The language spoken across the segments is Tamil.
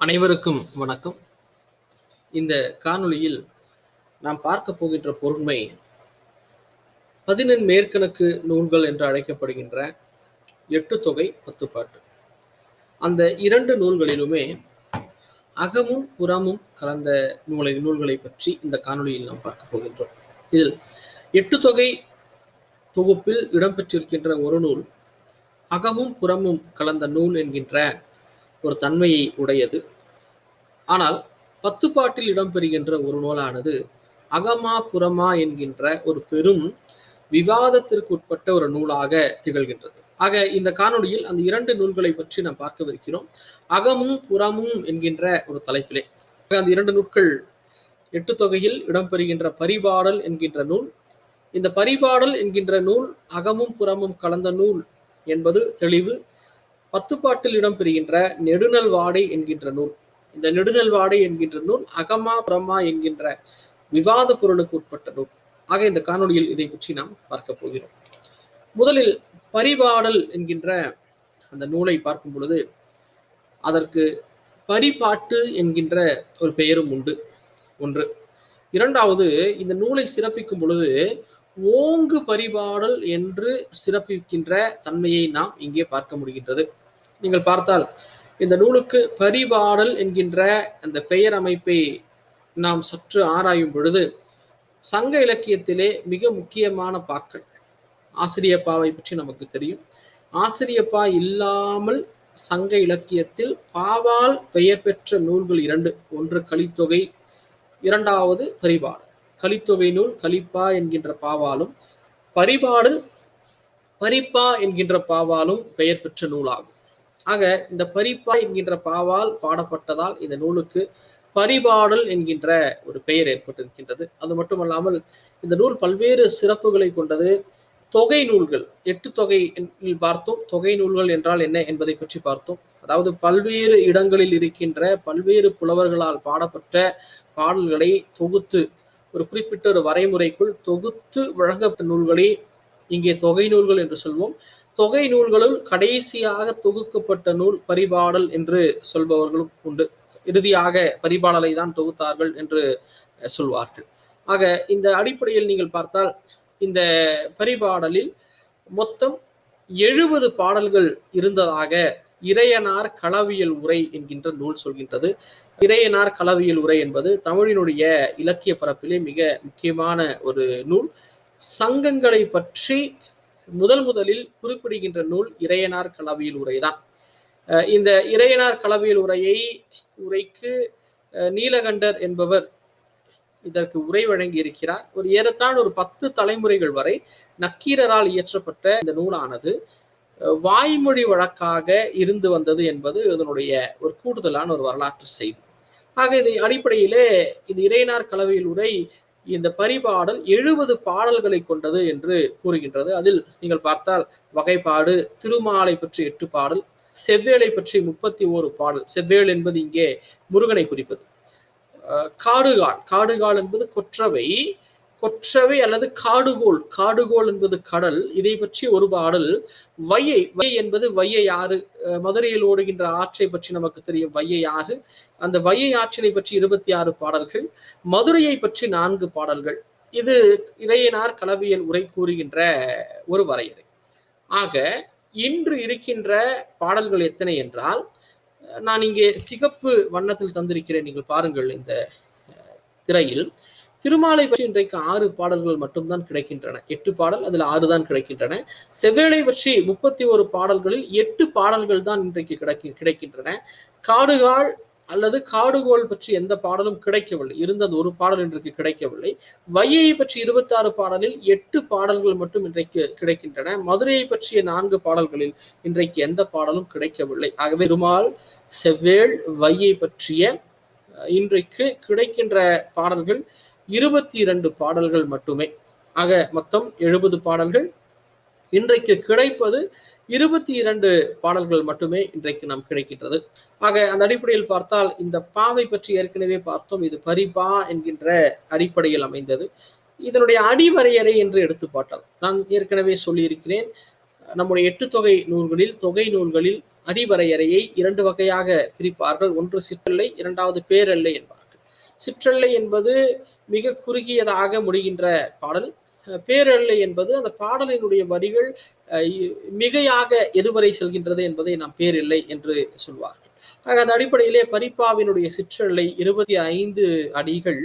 அனைவருக்கும் வணக்கம். இந்த காணொளியில் நாம் பார்க்க போகின்ற பொருண்மை பதினெண் மேற்கணக்கு நூல்கள் என்று அழைக்கப்படுகின்ற எட்டு தொகை பத்துப்பாட்டு. அந்த இரண்டு நூல்களிலுமே அகமும் புறமும் கலந்த நூலை நூல்களை பற்றி இந்த காணொளியில் நாம் பார்க்க போகின்றோம். இதில் எட்டு தொகை தொகுப்பில் இடம்பெற்றிருக்கின்ற ஒரு நூல் அகமும் புறமும் கலந்த நூல் என்கின்ற ஒரு தன்மையை உடையது. ஆனால் பத்து பாட்டில் இடம்பெறுகின்ற ஒரு நூலானது அகமா புறமா என்கின்ற ஒரு பெரும் விவாதத்திற்கு உட்பட்ட ஒரு நூலாக திகழ்கின்றது. ஆக இந்த காணொளியில் அந்த இரண்டு நூல்களை பற்றி நாம் பார்க்கவிருக்கிறோம். அகமும் புறமும் என்கின்ற ஒரு தலைப்பிலே. அந்த இரண்டு நூல்கள் எட்டு தொகையில் இடம்பெறுகின்ற பரிபாடல் என்கின்ற நூல். இந்த பரிபாடல் என்கின்ற நூல் அகமும் புறமும் கலந்த நூல் என்பது தெளிவு. பத்துப்பாட்டில் இடம்பெறுகின்ற நெடுநல் வாடை என்கின்ற நூல். இந்த நெடுநல் வாடை என்கின்ற நூல் அகமா பிரம்மா என்கின்ற விவாத பொருளுக்கு உட்பட்ட நூல். ஆக இந்த காணொலியில் இதை பற்றி நாம் பார்க்க போகிறோம். முதலில் பரிபாடல் என்கின்ற அந்த நூலை பார்க்கும் பொழுது அதற்கு பரிபாட்டு என்கின்ற ஒரு பெயரும் உண்டு. ஒன்று. இரண்டாவது இந்த நூலை சிறப்பிக்கும் பொழுது ஓங்கு பரிபாடல் என்று சிறப்பிக்கின்ற தன்மையை நாம் இங்கே பார்க்க முடிகின்றது. நீங்கள் பார்த்தால் இந்த நூலுக்கு பரிபாடல் என்கின்ற அந்த பெயர் அமைப்பை நாம் சற்று ஆராயும் பொழுது சங்க இலக்கியத்திலே மிக முக்கியமான பாக்கள் ஆசிரியப்பாவை பற்றி நமக்கு தெரியும். ஆசிரியப்பா இல்லாமல் சங்க இலக்கியத்தில் பாவால் பெயர் பெற்ற நூல்கள் இரண்டு ஒன்று கலித்தொகை இரண்டாவது பரிபாடல் கலித்தொகை நூல் கலிப்பா என்கின்ற பாவாலும் பரிபாடல் பரிப்பா என்கின்ற பாவாலும் பெயர் பெற்ற நூலாகும். ஆக இந்த பரிப்பா என்கின்ற பாவால் பாடப்பட்டதால் இந்த நூலுக்கு பரிபாடல் என்கின்ற ஒரு பெயர் ஏற்பட்டிருக்கின்றது. அது மட்டுமல்லாமல் இந்த நூல் பல்வேறு சிறப்புகளை கொண்டது. தொகை நூல்கள் எட்டு தொகை பார்த்தோம். தொகை நூல்கள் என்றால் என்ன என்பதை பற்றி பார்த்தோம். அதாவது பல்வேறு இடங்களில் இருக்கின்ற பல்வேறு புலவர்களால் பாடப்பட்ட பாடல்களை தொகுத்து ஒரு குறிப்பிட்ட ஒரு வரைமுறைக்குள் தொகுத்து வழங்கப்பட்ட நூல்களை இங்கே தொகை நூல்கள் என்று சொல்வோம். தொகை நூல்களுள் கடைசியாக தொகுக்கப்பட்ட நூல் பரிபாடல் என்று சொல்பவர்களும் உண்டு. இறுதியாக பரிபாடலை தான் தொகுத்தார்கள் என்று சொல்வார்கள். ஆக இந்த அடிப்படையில் நீங்கள் பார்த்தால் இந்த பரிபாடலில் மொத்தம் எழுபது பாடல்கள் இருந்ததாக இறையனார் களவியல் உரை என்கின்ற நூல் சொல்கின்றது. இறையனார் களவியல் உரை என்பது தமிழினுடைய இலக்கிய பரப்பிலே மிக முக்கியமான ஒரு நூல். சங்கங்களை பற்றி முதல் முதலில் குறிப்பிடுகின்ற நூல் இறையனார் களவியல் உரைதான். இந்த இறையனார் களவியல் உரையை உரைக்கு நீலகண்டர் என்பவர் இதற்கு உரை வழங்கி இருக்கிறார் ஒரு ஏறத்தாழ் ஒரு பத்து தலைமுறைகள் வரை நக்கீரரால் இயற்றப்பட்ட இந்த நூலானது வாய்மொழி வழக்காக இருந்து வந்தது என்பது இதனுடைய ஒரு கூடுதலான ஒரு வரலாற்று செய்தி. ஆக இது அடிப்படையிலே இது இறையனார் கலவையில் உரை இந்த பரிபாடல் எழுபது பாடல்களை கொண்டது என்று கூறுகின்றது. அதில் நீங்கள் பார்த்தால் வகைப்பாடு திருமாலை பற்றி எட்டு பாடல் செவ்வேளை பற்றி முப்பத்தி ஓரு பாடல். செவ்வேள் என்பது இங்கே முருகனை குறிப்பது. காடுகால். காடுகால் என்பது கொற்றவை. கொற்றவை அல்லது காடுகோள். காடுகோல் என்பது கடல். இதை பற்றி ஒரு பாடல். வையை வையை என்பது வையை ஆறு மதுரையில் ஓடுகின்ற ஆற்றை பற்றி நமக்கு தெரியும். வையை ஆறு. அந்த வையை ஆற்றினை பற்றி இருபத்தி ஆறு பாடல்கள். மதுரையை பற்றி நான்கு பாடல்கள். இது இளையனார் கலவியல் உரை கூறுகின்ற ஒரு வரையறை. ஆக இன்று இருக்கின்ற பாடல்கள் எத்தனை என்றால் நான் இங்கே சிகப்பு வண்ணத்தில் தந்திருக்கிறேன். நீங்கள் பாருங்கள் இந்த திரையில். திருமாலை பற்றி இன்றைக்கு ஆறு பாடல்கள் மட்டும்தான் கிடைக்கின்றன. எட்டு பாடல் அதில் ஆறு தான் கிடைக்கின்றன. செவ்வேளை பற்றி முப்பத்தி ஒரு பாடல்களில் எட்டு பாடல்கள் தான் இன்றைக்கு கிடைக்க கிடைக்கின்றன. காடுகால் அல்லது காடுகோள் பற்றி எந்த பாடலும் கிடைக்கவில்லை. இருந்தது ஒரு பாடல் இன்றைக்கு கிடைக்கவில்லை. வையை பற்றி இருபத்தாறு பாடலில் எட்டு பாடல்கள் மட்டும் இன்றைக்கு கிடைக்கின்றன. மதுரையை பற்றிய நான்கு பாடல்களில் இன்றைக்கு எந்த பாடலும் கிடைக்கவில்லை. ஆகவே திருமால் செவ்வேள் வையை பற்றிய இன்றைக்கு கிடைக்கின்ற பாடல்கள் இருபத்தி இரண்டு பாடல்கள் மட்டுமே. ஆக மொத்தம் எழுபது பாடல்கள். இன்றைக்கு கிடைப்பது இருபத்தி இரண்டு பாடல்கள் மட்டுமே இன்றைக்கு நாம் கிடைக்கின்றது. ஆக அந்த அடிப்படையில் பார்த்தால் இந்த பாவை பற்றி ஏற்கனவே பார்த்தோம். இது பரிபா என்கின்ற அடிப்படையில் அமைந்தது. இதனுடைய அடிவரையறை என்று எடுத்து பார்த்தால் நான் ஏற்கனவே சொல்லியிருக்கிறேன் நம்முடைய எட்டு தொகை நூல்களில் தொகை நூல்களில் அடிவரையறையை இரண்டு வகையாக பிரிப்பார்கள். ஒன்று சிற்றெல்லை இரண்டாவது பேரல்லை என்பார் சிற்றல்லை என்பது மிக குறுகியதாக முடிகின்ற பாடல். பேரெல்லை என்பது அந்த பாடலினுடைய வரிகள் மிகையாக எதுவரை செல்கின்றது என்பதை நாம் பேரில்லை என்று சொல்வார்கள். ஆக அந்த அடிப்படையிலே பரிப்பாவினுடைய சிற்றல்லை இருபத்தி ஐந்து அடிகள்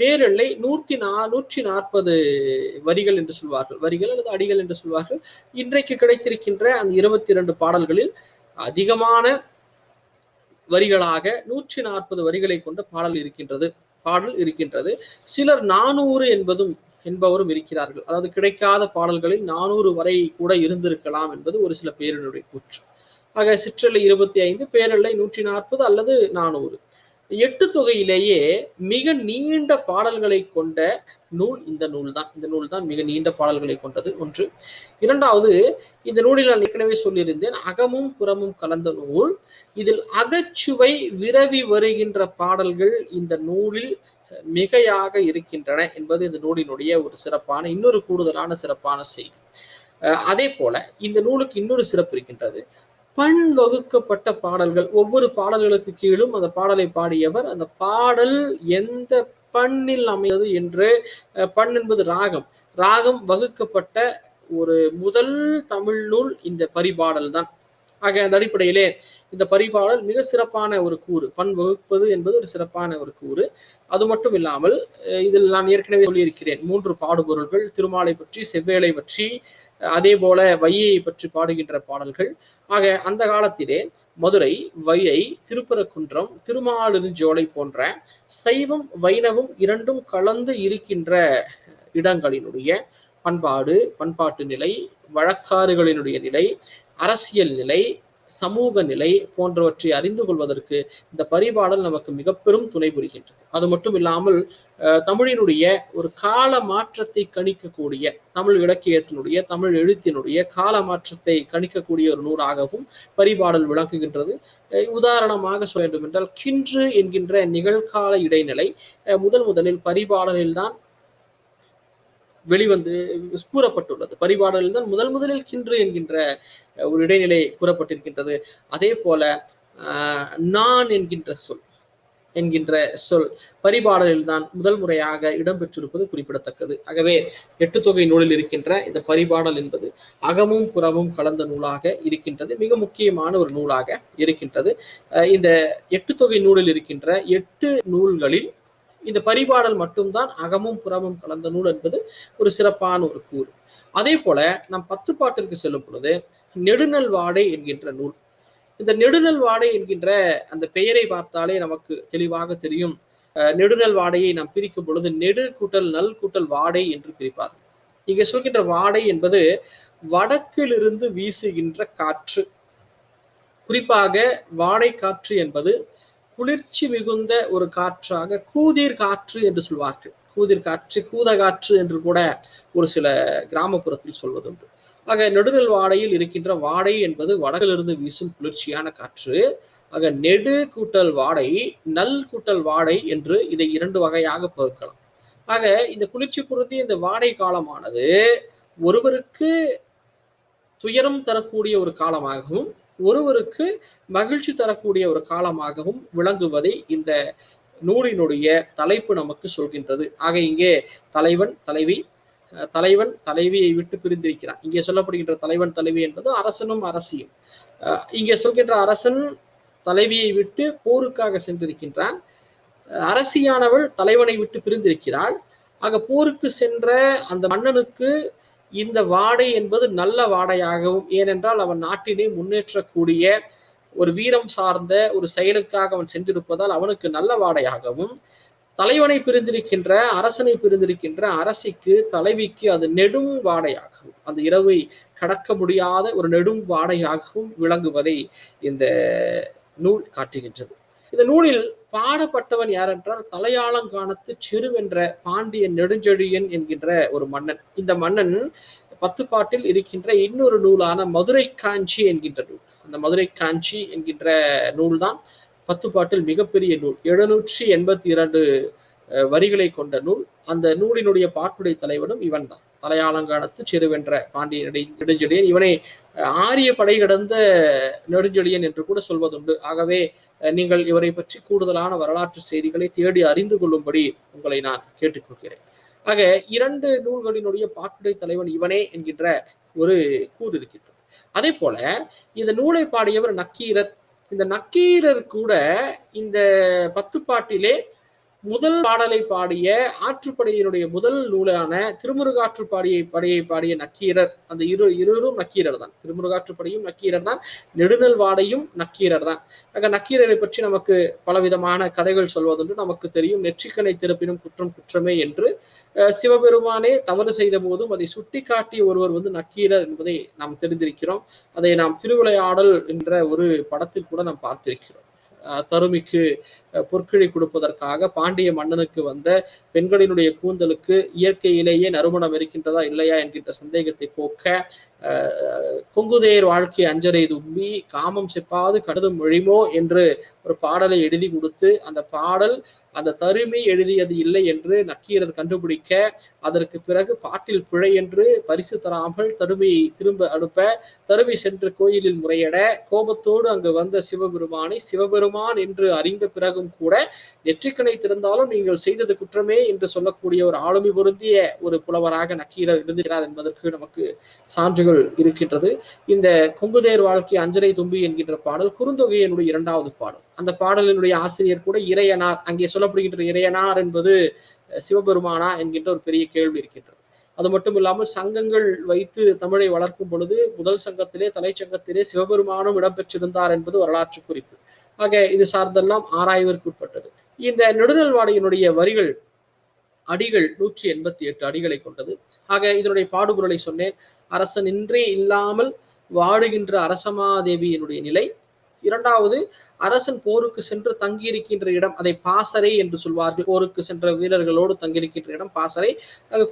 பேரெல்லை நூற்றி நா நூற்றி நாற்பது வரிகள் என்று சொல்வார்கள். வரிகள் அல்லது அடிகள் என்று சொல்வார்கள். இன்றைக்கு கிடைத்திருக்கின்ற அந்த இருபத்தி இரண்டு பாடல்களில் அதிகமான வரிகளாக நூற்றி நாற்பது வரிகளை கொண்ட பாடல் இருக்கின்றது பாடல் இருக்கின்றது. சிலர் நானூறு என்பதும் என்பவரும் இருக்கிறார்கள். அதாவது கிடைக்காத பாடல்களில் நானூறு வரை கூட இருந்திருக்கலாம் என்பது ஒரு சில பேரினுடைய கூற்று. ஆக சிற்றலை இருபத்தி ஐந்து பேரலை நூற்றி நாற்பது அல்லது நானூறு. எட்டு தொகையிலேயே மிக நீண்ட பாடல்களை கொண்ட நூல் இந்த நூல் தான் இந்த நூல் தான் மிக நீண்ட பாடல்களை கொண்டது ஒன்று. இரண்டாவது இந்த நூலில் நான் ஏற்கனவே சொல்லியிருந்தேன் அகமும் புறமும் கலந்த நூல். இதில் அகச்சுவை விரவி வருகின்ற பாடல்கள் இந்த நூலில் மிகையாக இருக்கின்றன என்பது இந்த நூலினுடைய ஒரு சிறப்பான இன்னொரு கூடுதலான சிறப்பான செய்தி. அதே போல இந்த நூலுக்கு இன்னொரு சிறப்பு இருக்கின்றது. பண் வகுக்கப்பட்ட பாடல்கள். ஒவ்வொரு பாடல்களுக்கு கீழும் அந்த பாடலை பாடியவர். அந்த பாடல் எந்த பண்ணில் அமைந்தது என்று பண் என்பது ராகம். ராகம் வகுக்கப்பட்ட ஒரு முதல் தமிழ் நூல் இந்த பரிபாடல் தான் ஆக அந்த அடிப்படையிலே இந்த பரிபாடல் மிக சிறப்பான ஒரு கூறு. பண் வகுப்பது என்பது ஒரு சிறப்பான ஒரு கூறு. அது மட்டும் இல்லாமல் இதில் நான் ஏற்கனவே சொல்லியிருக்கிறேன். மூன்று பாடுபொருள்கள் திருமாலை பற்றி செவ்வேளை பற்றி அதே போல வையை பற்றி பாடுகின்ற பாடல்கள். ஆக அந்த காலத்திலே மதுரை வையை திருப்பரக்குன்றம் திருமாலிருஞ்சோலை போன்ற சைவம் வைணவம் இரண்டும் கலந்து இருக்கின்ற இடங்களினுடைய பண்பாடு பண்பாட்டு நிலை வழக்காறுகளினுடைய நிலை அரசியல் நிலை சமூக நிலை போன்றவற்றை அறிந்து கொள்வதற்கு இந்த பரிபாடல் நமக்கு மிக பெரும் துணை புரிகின்றது. அது மட்டும் இல்லாமல் தமிழினுடைய ஒரு கால மாற்றத்தை கணிக்கக்கூடிய தமிழ் இலக்கியத்தினுடைய தமிழ் எழுத்தினுடைய கால மாற்றத்தை கணிக்கக்கூடிய ஒரு நூலாகவும் பரிபாடல் விளக்குகின்றது உதாரணமாக சொல்ல வேண்டும் என்றால் கின்று என்கின்ற நிகழ்கால இடைநிலை முதல் முதலில் பரிபாடலில் தான் வெளிவந்து கூறப்பட்டுள்ளது. பரிபாடலில் தான் முதல் முதலில் கின்று என்கின்ற ஒரு இடைநிலை கூறப்பட்டிருக்கின்றது. அதே போல நான் என்கின்ற சொல் என்கின்ற சொல் பரிபாடலில் தான் முதல் முறையாக இடம்பெற்றிருப்பது குறிப்பிடத்தக்கது. ஆகவே எட்டு தொகை நூலில் இருக்கின்ற இந்த பரிபாடல் என்பது அகமும் புறமும் கலந்த நூலாக இருக்கின்றது. மிக முக்கியமான ஒரு நூலாக இருக்கின்றது. இந்த எட்டு தொகை நூலில் இருக்கின்ற எட்டு நூல்களில் இந்த பரிபாடல் மட்டும்தான் அகமும் புறமும் கலந்த நூல் என்பது ஒரு சிறப்பான ஒரு கூறு. அதே போல நாம் பத்து பாட்டிற்கு செல்லும் பொழுது நெடுநல் வாடை என்கின்ற நூல். இந்த நெடுநல் வாடை என்கின்ற அந்த பெயரை பார்த்தாலே நமக்கு தெளிவாக தெரியும். நெடுநல் வாடையை நாம் பிரிக்கும் பொழுது நெடு கூட்டல் நல் கூட்டல் வாடை என்று பிரிப்பார் இங்கே சொல்கின்ற வாடை என்பது வடக்கிலிருந்து வீசுகின்ற காற்று. குறிப்பாக வாடை காற்று என்பது குளிர்ச்சி மிகுந்த ஒரு காற்றாக கூதிர் காற்று என்று சொல்வார்கள். கூதிர் காற்று கூத காற்று என்று கூட ஒரு சில கிராமப்புறத்தில் சொல்வதுண்டு. ஆக நெடுநெல் வாடையில் இருக்கின்ற வாடை என்பது வடகிலிருந்து வீசும் குளிர்ச்சியான காற்று. ஆக நெடு கூட்டல் வாடை நல் கூட்டல் வாடை என்று இதை இரண்டு வகையாக பகுக்கலாம் ஆக இந்த குளிர்ச்சி பொருந்தி இந்த வாடை காலமானது ஒருவருக்கு துயரம் தரக்கூடிய ஒரு காலமாகவும் ஒருவருக்கு மகிழ்ச்சி தரக்கூடிய ஒரு காலமாகவும் விளங்குவதை இந்த நூலினுடைய தலைப்பு நமக்கு சொல்கின்றது. ஆக இங்கே தலைவன் தலைவி தலைவன் தலைவியை விட்டு பிரிந்திருக்கிறான். இங்கே சொல்லப்படுகின்ற தலைவன் தலைவி என்பது அரசனும் அரசியும். இங்கே சொல்கின்ற அரசன் தலைவியை விட்டு போருக்காக சென்றிருக்கின்றான். அரசியானவள் தலைவனை விட்டு பிரிந்திருக்கிறாள். ஆக போருக்கு சென்ற அந்த மன்னனுக்கு இந்த வாடை என்பது நல்ல வாடையாகவும் ஏனென்றால் அவன் நாட்டினை முன்னேற்றக்கூடிய ஒரு வீரம் சார்ந்த ஒரு செயலுக்காக அவன் சென்றிருப்பதால் அவனுக்கு நல்ல வாடையாகவும் தலைவனை பிரிந்திருக்கின்ற அரசனை பிரிந்திருக்கின்ற அரசிக்கு தலைவிக்கு அது நெடும் வாடையாகவும் அந்த இரவை கடக்க முடியாத ஒரு நெடும் வாடையாகவும் விளங்குவதை இந்த நூல் காட்டுகின்றது. இந்த நூலில் பாடப்பட்டவன் யார் என்றால் தலையாளங்கானத்து சிறுவென்ற பாண்டிய நெடுஞ்செழியன் என்கின்ற ஒரு மன்னன். இந்த மன்னன் பத்து பாட்டில் இருக்கின்ற இன்னொரு நூலான மதுரை காஞ்சி என்கின்ற நூல். அந்த மதுரை காஞ்சி என்கின்ற நூல் தான் பத்து பாட்டில் மிகப்பெரிய நூல். எழுநூற்றி எண்பத்தி இரண்டு வரிகளை கொண்ட நூல். அந்த நூலினுடைய பாட்டுடைய தலைவனும் இவன் தான் தலையாலங்கானத்து சிறுவென்ற பாண்டிய நெடு நெடுஞ்செழியன். இவனை ஆரிய படை கடந்த நெடுஞ்செழியன் என்று கூட சொல்வதுண்டு. ஆகவே நீங்கள் இவரை பற்றி கூடுதலான வரலாற்று செய்திகளை தேடி அறிந்து கொள்ளும்படி உங்களை நான் கேட்டுக்கொள்கிறேன். ஆக இரண்டு நூல்களினுடைய பாட்டுடை தலைவன் இவனே என்கின்ற ஒரு கூறு இருக்கின்றது. அதே போல இந்த நூலை பாடியவர் நக்கீரர். இந்த நக்கீரர் கூட இந்த பத்து பாட்டிலே முதல் பாடலை பாடிய ஆற்றுப்படையினுடைய முதல் நூலான திருமுருகாற்றுப்பாடியை படையை பாடிய நக்கீரர் அந்த இரு இருவரும் நக்கீரர் தான். திருமுருகாற்றுப்படையும் நக்கீரர் தான். நெடுநல் வாடையும் நக்கீரர் தான். அங்க நக்கீரரை பற்றி நமக்கு பலவிதமான கதைகள் சொல்வதென்று நமக்கு தெரியும் நெற்றிக்கனை திறப்பினும் குற்றம் குற்றமே என்று. அஹ், சிவபெருமானே தவறு செய்த போதும் அதை சுட்டி காட்டிய ஒருவர் வந்து நக்கீரர் என்பதை நாம் தெரிந்திருக்கிறோம். அதை நாம் திருவிளையாடல் என்ற ஒரு படத்தில் கூட நாம் பார்த்திருக்கிறோம். தருமிக்கு அஹ், பொற்கிழி கொடுப்பதற்காக பாண்டிய மன்னனுக்கு வந்த பெண்களினுடைய கூந்தலுக்கு இயற்கையிலேயே நறுமணம் இருக்கின்றதா இல்லையா என்கின்ற சந்தேகத்தை போக்க கொங்குதேர் வாழ்க்கை அஞ்சரை தும்பி காமம் செப்பாது கடுதும் மொழிமோ என்று ஒரு பாடலை எழுதி கொடுத்து அந்த பாடல் அந்த தருமி எழுதியது இல்லை என்று நக்கீரர் கண்டுபிடிக்க அதற்கு பிறகு பாட்டில் பிழை என்று பரிசு தராமல் தருமையை திரும்ப அனுப்ப தருமை சென்று கோயிலில் முறையிட கோபத்தோடு அங்கு வந்த சிவபெருமானை சிவபெருமான் என்று அறிந்த பிறகும் கூட நெற்றிக்கணை திறந்தாலும் நீங்கள் செய்தது குற்றமே என்று சொல்லக்கூடிய ஒரு ஆளுமை பொருந்திய ஒரு புலவராக நக்கீரர் இருந்திருக்கிறார் என்பதற்கு நமக்கு சான்றுகள் பாடல்கள் இருக்கின்றது. இந்த கொங்குதேர் வாழ்க்கை அஞ்சரை தும்பி என்கின்ற பாடல் குறுந்தொகையினுடைய இரண்டாவது பாடல். அந்த பாடலினுடைய ஆசிரியர் கூட இறையனார். அங்கே சொல்லப்படுகின்ற இறையனார் என்பது சிவபெருமானா என்கின்ற ஒரு பெரிய கேள்வி இருக்கின்றது. அது மட்டும் இல்லாமல் சங்கங்கள் வைத்து தமிழை வளர்க்கும் பொழுது முதல் சங்கத்திலே தலைச்சங்கத்திலே சிவபெருமானும் இடம்பெற்றிருந்தார் என்பது வரலாற்று குறிப்பு. ஆக இது சார்ந்தெல்லாம் ஆராய்விற்குட்பட்டது இந்த நெடுநல்வாடியினுடைய வரிகள் அடிகள் நூற்றி எண்பத்தி எட்டு அடிகளை கொண்டது. ஆக இதனுடைய பாடுபொருளை சொன்னேன். அரசன் இன்றே இல்லாமல் வாடுகின்ற அரசமாதேவியினுடைய நிலை. இரண்டாவது அரசன் போருக்கு சென்று தங்கியிருக்கின்ற இடம் அதை பாசறை என்று சொல்வார்கள். போருக்கு சென்ற வீரர்களோடு தங்கியிருக்கின்ற இடம் பாசறை.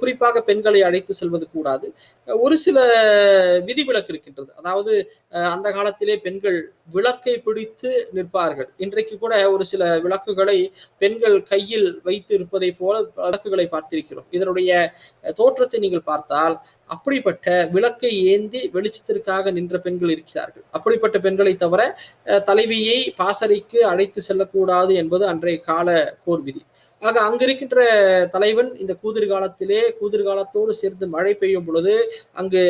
குறிப்பாக பெண்களை அழைத்து செல்வது கூடாது. ஒரு சில விதிவிலக்கு இருக்கின்றது. அதாவது அந்த காலத்திலே பெண்கள் விளக்கை பிடித்து நிற்பார்கள். இன்றைக்கு கூட ஒரு சில விளக்குகளை பெண்கள் கையில் வைத்து இருப்பதை போல விளக்குகளை பார்த்திருக்கிறோம். இதனுடைய தோற்றத்தை நீங்கள் பார்த்தால் அப்படிப்பட்ட விளக்கை ஏந்தி வெளிச்சத்திற்காக நின்ற பெண்கள் இருக்கிறார்கள். அப்படிப்பட்ட பெண்களை தவிர தலைவியை பாசறைக்கு அழைத்து செல்லக்கூடாது என்பது அன்றைய கால போர் விதி ஆக அங்க இருக்கின்ற தலைவன் இந்த கூதிர் காலத்திலே கூதிர் காலத்தோடு சேர்ந்து மழை பெய்யும் பொழுது அங்கு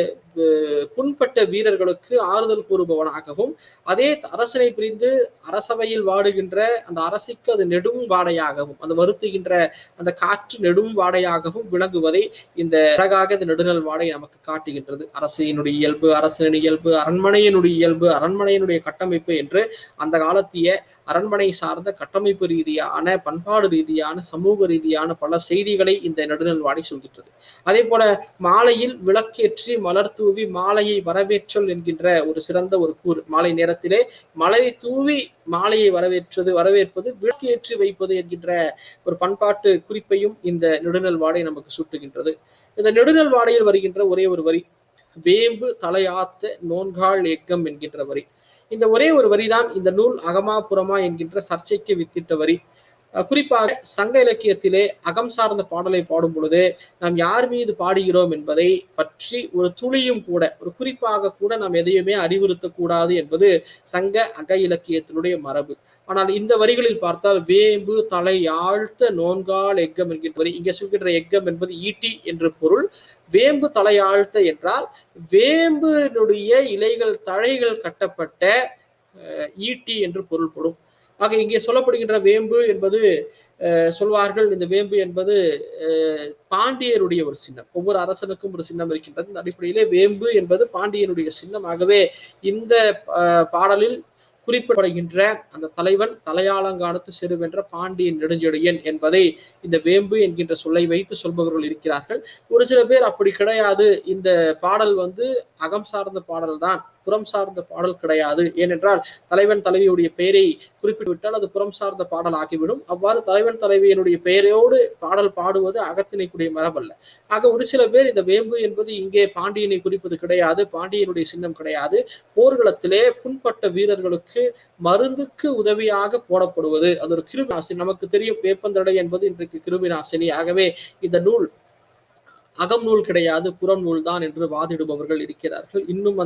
புண்பட்ட வீரர்களுக்கு ஆறுதல் கூறுபவனாகவும் அதே அரசனை பிரிந்து அரசவையில் வாடுகின்ற அந்த அரசுக்கு அது நெடும் வாடையாகவும் அந்த வருத்துகின்ற அந்த காற்று நெடும் வாடையாகவும் விளங்குவதை இந்த அழகாக இந்த நெடுநல் வாடை நமக்கு காட்டுகின்றது. அரசினுடைய இயல்பு அரசின் இயல்பு அரண்மனையினுடைய இயல்பு அரண்மனையினுடைய கட்டமைப்பு என்று அந்த காலத்திய அரண்மனை சார்ந்த கட்டமைப்பு ரீதியான பண்பாடு ரீதியான சமூக ரீதியான பல செய்திகளை இந்த நெடுநல் வாடை சொல்கின்றது. அதே போல மாலையில் விளக்கேற்றி மலர்த்து தூவி மாலையை வரவேற்றல் என்கின்ற ஒரு சிறந்த ஒரு கூறு. மாலை நேரத்திலே மலரை தூவி மாலையை வரவேற்றது வரவேற்பது விளக்கேற்றி வைப்பது என்கின்ற ஒரு பண்பாட்டு குறிப்பையும் இந்த நெடுநல் வாடை நமக்கு சுட்டுகின்றது. இந்த நெடுநல் வாடையில் வருகின்ற ஒரே ஒரு வரி வேம்பு தலையாத்த நோன்கால் ஏக்கம் என்கின்ற வரி. இந்த ஒரே ஒரு வரிதான் இந்த நூல் அகமா புறமா என்கின்ற சர்ச்சைக்கு வித்திட்ட வரி. குறிப்பாக சங்க இலக்கியத்திலே அகம் சார்ந்த பாடலை பாடும் பொழுது நாம் யார் மீது பாடுகிறோம் என்பதை பற்றி ஒரு துளியும் கூட ஒரு குறிப்பாக கூட நாம் எதையுமே அறிவுறுத்தக்கூடாது என்பது சங்க அக இலக்கியத்தினுடைய மரபு. ஆனால் இந்த வரிகளில் பார்த்தால் வேம்பு தலை ஆழ்த்த நோன்கால் எக்கம் என்கின்ற வரி இங்கே சொல்கின்ற எக்கம் என்பது ஈட்டி என்று பொருள். வேம்பு தலையாழ்த்த என்றால் வேம்பினுடைய இலைகள் தழைகள் கட்டப்பட்ட ஈட்டி என்று பொருள்படும். ஆக இங்கே சொல்லப்படுகின்ற வேம்பு என்பது சொல்வார்கள் இந்த வேம்பு என்பது பாண்டியருடைய ஒரு சின்னம். ஒவ்வொரு அரசனுக்கும் ஒரு சின்னம் இருக்கின்றது. இந்த அடிப்படையிலே வேம்பு என்பது பாண்டியனுடைய சின்னமாகவே இந்த பாடலில் குறிப்பிடப்படுகின்ற அந்த தலைவன் தலையாளங்கானத்து செருவென்ற பாண்டியன் நெடுஞ்செழியன் என்பதை இந்த வேம்பு என்கின்ற சொல்லை வைத்து சொல்பவர்கள் இருக்கிறார்கள். ஒரு சில பேர் அப்படி கிடையாது. இந்த பாடல் வந்து அகம் சார்ந்த பாடல் தான் புறம் சார்ந்த பாடல் கிடையாது. ஏனென்றால் தலைவன் தலைவியுடைய பெயரை குறிப்பிட்டு விட்டால் அது புறம் சார்ந்த பாடல் ஆகிவிடும். அவ்வாறு தலைவன் தலைவியினுடைய பெயரோடு பாடல் பாடுவது அகத்தினைக்குரிய மரபல்ல. ஆக ஒரு சில பேர் இந்த வேம்பு என்பது இங்கே பாண்டியனை குறிப்பது கிடையாது பாண்டியனுடைய சின்னம் கிடையாது. போர்க்களத்திலே புண்பட்ட வீரர்களுக்கு மருந்துக்கு உதவியாக போடப்படுவது. அது ஒரு கிருமிநாசினி. நமக்கு தெரியும் வேப்பந்தடை என்பது இன்றைக்கு கிருமிநாசினி. ஆகவே இந்த நூல் அகம் நூல் கிடையாது புறம் நூல் தான் என்று வாதிடுபவர்கள் இருக்கிறார்கள். இன்னும்